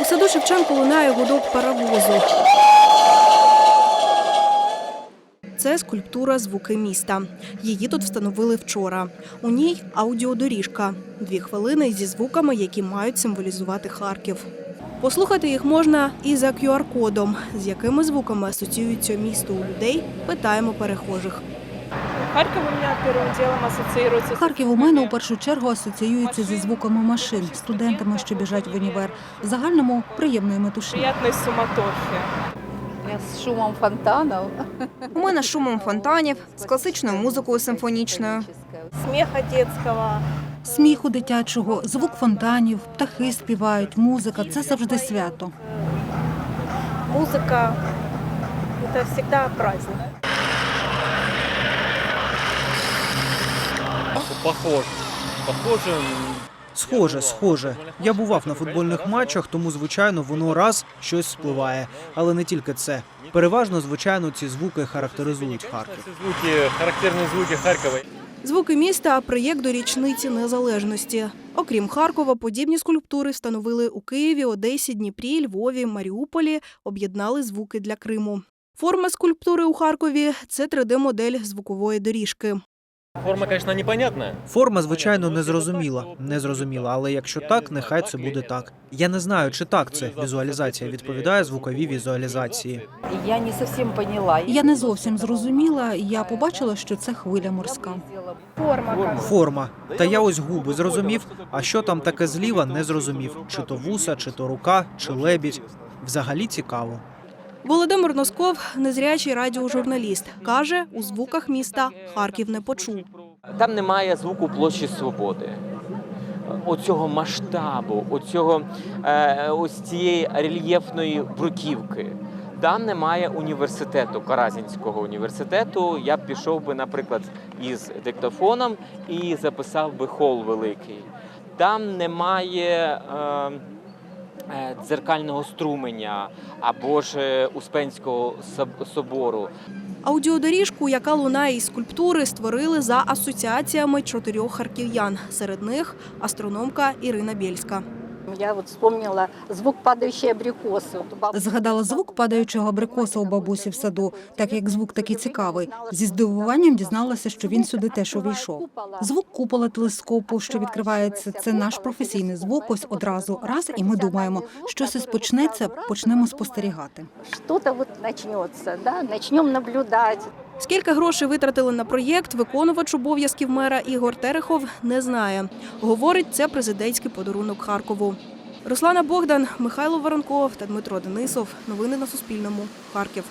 У саду Шевченко лунає гудок паровозу. Це скульптура Звуки міста. Її тут встановили вчора. У ній аудіодоріжка. Дві хвилини зі звуками, які мають символізувати Харків. Послухати їх можна і за QR-кодом. З якими звуками асоціюється місто у людей, питаємо перехожих. Харьков у меня первым делом ассоциируется с Харків у мене у першу чергу асоціюється зі звуками машин, студентами, що біжать в універ. В загальному приємної метушні. приятной суматохи. Я з шумом фонтанів. У мене з шумом фонтанів, з класичною музикою симфонічною. Смеха детского. Сміху дитячого, звук фонтанів, птахи співають, музика це завжди свято. Музыка. Это всегда праздник. Похоже. Похоже. Схоже, схоже. Я бував на футбольних матчах, тому звичайно воно раз щось спливає. Але не тільки це. Переважно, звичайно, ці звуки характеризують Харків. Звуки, характерні звуки Харкова. Звуки міста проєкт до річниці незалежності. Окрім Харкова, подібні скульптури встановили у Києві, Одесі, Дніпрі, Львові, Маріуполі. Об'єднали звуки для Криму. Форма скульптури у Харкові це 3D-модель звукової доріжки. Форма, звісно, непонятна. Форма, звичайно, незрозуміла. Незрозуміла, але якщо так, нехай це буде так. Я не знаю, чи так це візуалізація відповідає звуковій візуалізації. Я не зовсім поняла. Я не зовсім зрозуміла. Я побачила, що це хвиля морська. Форма. Форма. Та я ось губи зрозумів. А що там таке зліва, не зрозумів. Чи то вуса, чи то рука, чи лебідь. Взагалі цікаво. Володимир Носков, незрячий радіожурналіст, каже, у звуках міста Харків не почув. Там немає звуку площі свободи. Оцього масштабу, оцього е, ось цієї рельєфної бруківки. Там немає університету, Каразінського університету. Я пішов би, наприклад, із диктофоном і записав би хол великий. Там немає е, дзеркального струменя або ж е, Успенського собору. Аудіодоріжку, яка лунає із скульптури, створили за асоціаціями чотирьох харків'ян. Серед них астрономка Ірина Бєльська. Я от вспомнила звук падаючої абрикоси. Згадала звук падаючого абрикоса у бабусі в саду, так як звук такий цікавий. Зі здивуванням дізналася, що він сюди теж увійшов. Звук купола телескопу, що відкривається, це наш професійний звук. Ось одразу раз, і ми думаємо, щось ось почнеться, почнемо спостерігати. Що-то от почнеться, да? начнемо наблюдати. Скільки грошей витратили на проєкт, виконувач обов'язків мера Ігор Терехов не знає. Говорить, це президентський подарунок Харкову. Руслана Богдан, Михайло Воронков та Дмитро Денисов. Новини на Суспільному. Харків.